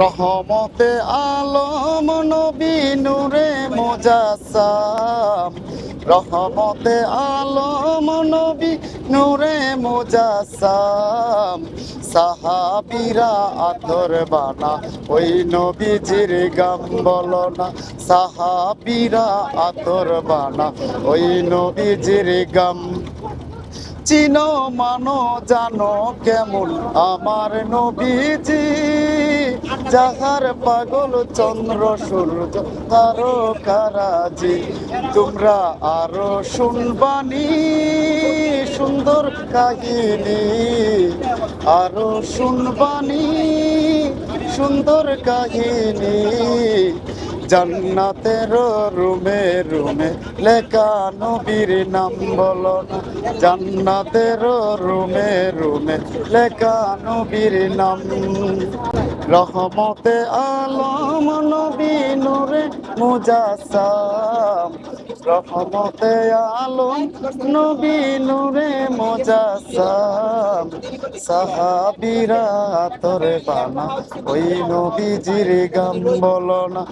রহমতে আলম নবী নূরে মোজাসাম। রহমতে আলম নবী নূরে মোজাসাম। সাহাবিরা আতর বানা, ওই নবীজির গাম বলো না। সাহাবিরা আতর বানা, ওই নবীজির গাম। চিনো মানো জানো কেমন, আমার নবীজি যাহার পাগল চন্দ্র সূর্য, তারো কারাজি। তোমরা আরও শুনবানি সুন্দর কাহিনী। আরও শুনবানি সুন্দর কাহিনী। জান্নাতের রুমে রুমে লেখা নবীর নাম বলো না। জান্নাতের রুমে রুমে লেখা নবীর নাম। রহমতে আলম নবী নূরে মুজাসাম রহমতে আলম নবী নূরে মুজাসাম সাহাবিরা তোরে বানা, ওই নবীজির গাম বলো না।